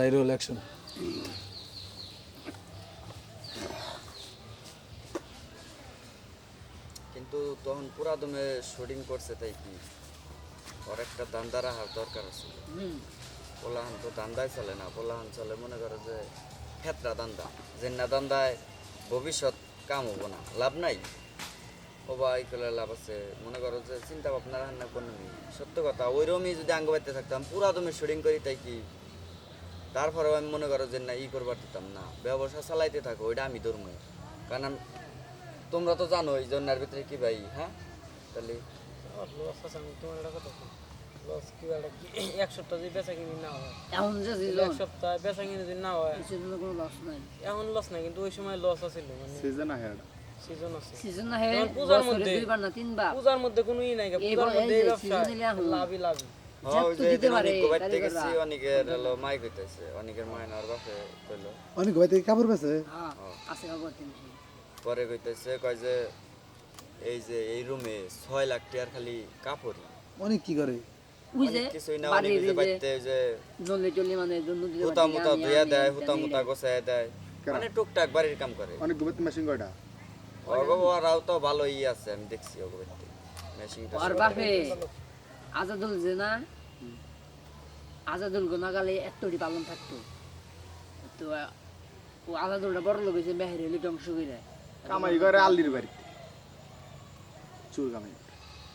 Action কিন্তু তখন পুরা দমে শুটিং করছে তাই কি? ওর একটা দান্দা রাখার দরকার আছে। পোলাহান তো দান্দায় চলে না। পোলাহান চলে মনে করো যে ফেতরা দান্দা। যে না দান্দায় ভবিষ্যৎ কাম হব না। লাভ নাই। ও বা এই করলে লাভ আছে। মনে করো যে চিন্তা ভাবনা রাখার না কোনো। সত্য কথা ওইরকমই যদি আঙ্গ থাকতাম পুরা দমে শুটিং করি তাই কি তারপরেও আমি মনে করো যে না ই করবার দিতাম না। ব্যবসা চালাইতে থাকো ওইটা আমি ধর্মই। কারণ তোমরা তো জানো এই জন্যার ভিতরে কি ভাই হ্যাঁ? তাহলে এক সপ্তাহ যদি বেচা কিনি না হয়? এখন যে তাহলে সিজন এক সপ্তাহ বেচা কিনি যদি না হয় কোনো লস নাই। এখন লস নাই কিন্তু ওই সময় লস আছিল মানে সিজন আহে সিজন আছে। সিজন পূজার মধ্যে- দুইবার না তিনবার। পূজার মধ্যে কোনো ই নাই পূজার মধ্যে লাভই লাভই। হ্যাঁ, পারে, অনেক ভাই থেকে কাপড় পেছে হ্যাঁ আছে খবর তিন পরে কইতেছে কয় যে এই যে এই রুমে ছয় লাখ টাকার খালি কাপড়ই। অনেক কি করে? মানে মানে টুকটাক বাড়ির কাম করে। অনেক মেশিন কয়টা? তো ভালোই আছে আমি দেখছি মেশিনটা বাপে আজাদুল যে না? আজাদুল গোনাগালে এতটি পালন থাকতো। তো ও আজাদুলটা বড় লোক হয়েছে বাহিরে হলে ধ্বংস করে কামাই করে আল্লির বাড়িতে চুর কামাই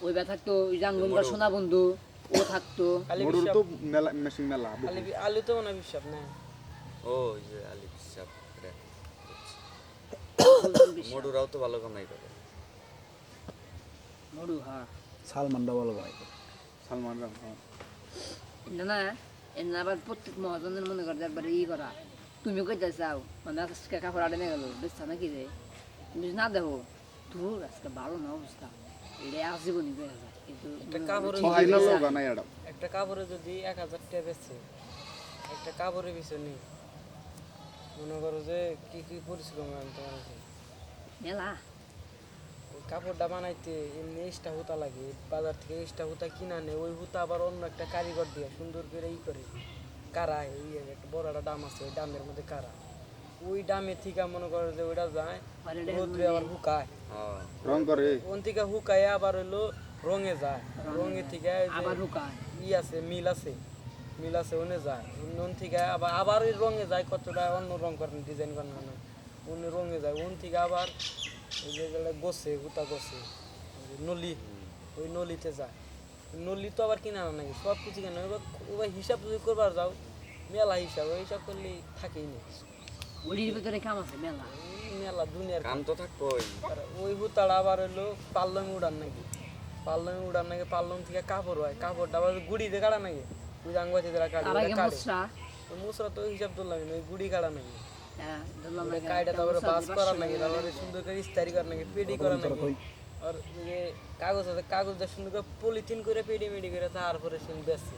ওই বা থাকতো ওই জাঙ্গমকার সোনা বন্ধু ও থাকতো। মোটর তো মেলা মেশিন মেলা আলু তো মনে বিশ্বাস না ও যে আলি বিশ্বাস। মডুরাও তো ভালো কামাই করে। মরু হ্যাঁ। সালমানটা ভালো ভাই সালমান রাম হ্যাঁ। না না এর না আবার প্রত্যেক মহাজনের মনে করে একবার ই করা। তুমি কইতে চাও মানে আজকে কাপড় আড়ে নিয়ে গেল বেচা নাকি রে? তুমি না দেখো তোর আজকে ভালো না অবস্থা। এটা আজীবনই বেড়ে যায়। কিন্তু একটা কাপড়ে যদি এক হাজার টাকা বেচছে একটা কাপড়ের পিছনে মনে করো যে কি কি পরিশ্রম আমি তোমার মেলা। কাপড়টা বানাইতে এমনি এক্সট্রা হুতা লাগে। বাজার থেকে এক্সট্রা হুতা কিনা নেই ওই হুতা আবার অন্য একটা কারিগর দিয়ে সুন্দর করে ই করে। কারা? ওই একটা বড় একটা ডাম আছে ওই ডামের মধ্যে কারা? ওই ডামে থেকে মনে করো যে ওইটা যায় রোদ্রে আবার হুকায়। হ্যাঁ। রং করে। ওন থেকে হুকায় আবার হইল রঙে যায়। রঙে থেকে ওই আবার হুকায়। ই আছে মিল আছে। মিল আছে ওনে যায়। ওন থেকে আবার আবার ওই রঙে যায় কতটা অন্য রং করেন ডিজাইন করেন অন্য রঙে যায়। ওন থেকে আবার ওই যে যেগুলো গোছে হুতা গোছে নলি ওই নলিতে যায়। নলি তো আবার কিনা আনা নাকি? সব কিছু কেন। এবার ওই হিসাব যদি করবার যাও মেলা হিসাব ওই হিসাব করলে থাকেই না। ওলির ভিতরে কাম আছে মেলা? মেলা দুনিয়ার কাম তো থাকবোই। আর ওই হুতাটা আবার হলো পাল্লমে উড়ান নাকি? পাল্লমে উড়ান নাকি? পাল্লম থেকে কাপড় হয়। কাপড়টা আবার গুড়িতে কাটা নাকি? ওই কাটে মুসরা। মুসরা তো ওই হিসাব না ওই গুড়ি কাটা নাকি? ধরলাম ওই না, কাইটা তারপরে বাস দিবার নাকি তারপরে সুন্দর করে ইস্তারি করা নাকি পেডি করা নাকি। আর যে কাগজ আছে কাগজটা সুন্দর করে পলিথিন করে পেডি মেডি করে তারপরে সে বেচে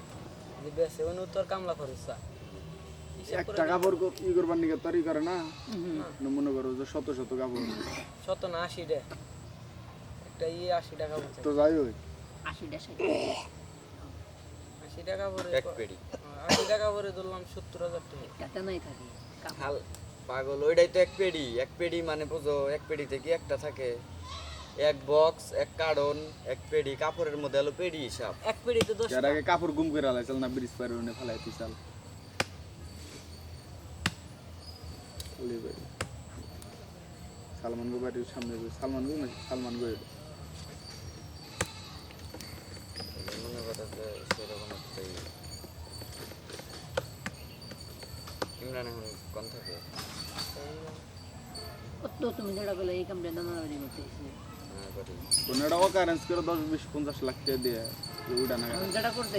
যে বেচে ওই উত্তর কামলা খরচ চা। হিসাব করে একটা কাপড় কর- ই করবার নিকে তরি করে না? না মনে করো যে শত শত কাপড়। শত না আশি ডে একটা ইয়ে আশি টাকা তো যাই হোক। আশি টাকা আশি টাকা ধরলাম সত্তর হাজার টাকা। টাকা নাই থাকে পাগল ওইটাই তো এক পেড়ি। এক পেড়ি মানে বুঝো এক পেড়িতে কি একটা থাকে। এক বক্স এক কার্টন এক পেড়ি কাপড়ের মধ্যে হলো পেড়ি হিসাব। এক পেড়িতে দশ এর আগে কাপড় গুম করে আলাই চল না ব্রিজ পার ওনে ফেলাই ওলি বাড়ি সালমান গো বাড়ির সামনে সালমান গো না সালমান গো এটা। মনে যে সেরকম একটা ই। ইমরান এখন কন থাকে কত তুমি যেটা বলে এই কামটা নানা বাড়ি করতে এসে হ্যাঁ, করি। একটা করে দশ বিশ পঞ্চাশ লাখ টাকা দিয়ে যে না যেটা করতে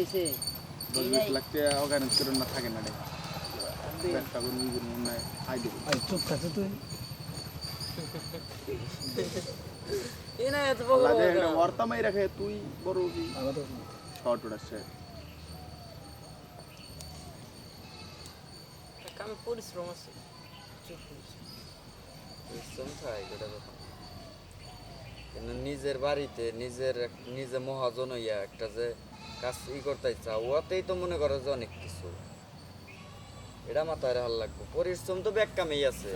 দশ বিশ লাখ টাকা করে না থাকে না রে ব্যবসা করব ই আই দেবো চুপ থাকছে তুই এই না এত বড় লাগে এটা রাখে তুই বড় কি শর্ট উড়াচ্ছে কিন্তু নিজের বাড়িতে নিজের নিজে মহাজন হইয়া একটা যে কাজ ই করতে চাও ওতেই তো মনে করো যে অনেক কিছু। এটা মাথায় রাখার লাগবে। পরিশ্রম তো ব্যাগ কামেই আছে।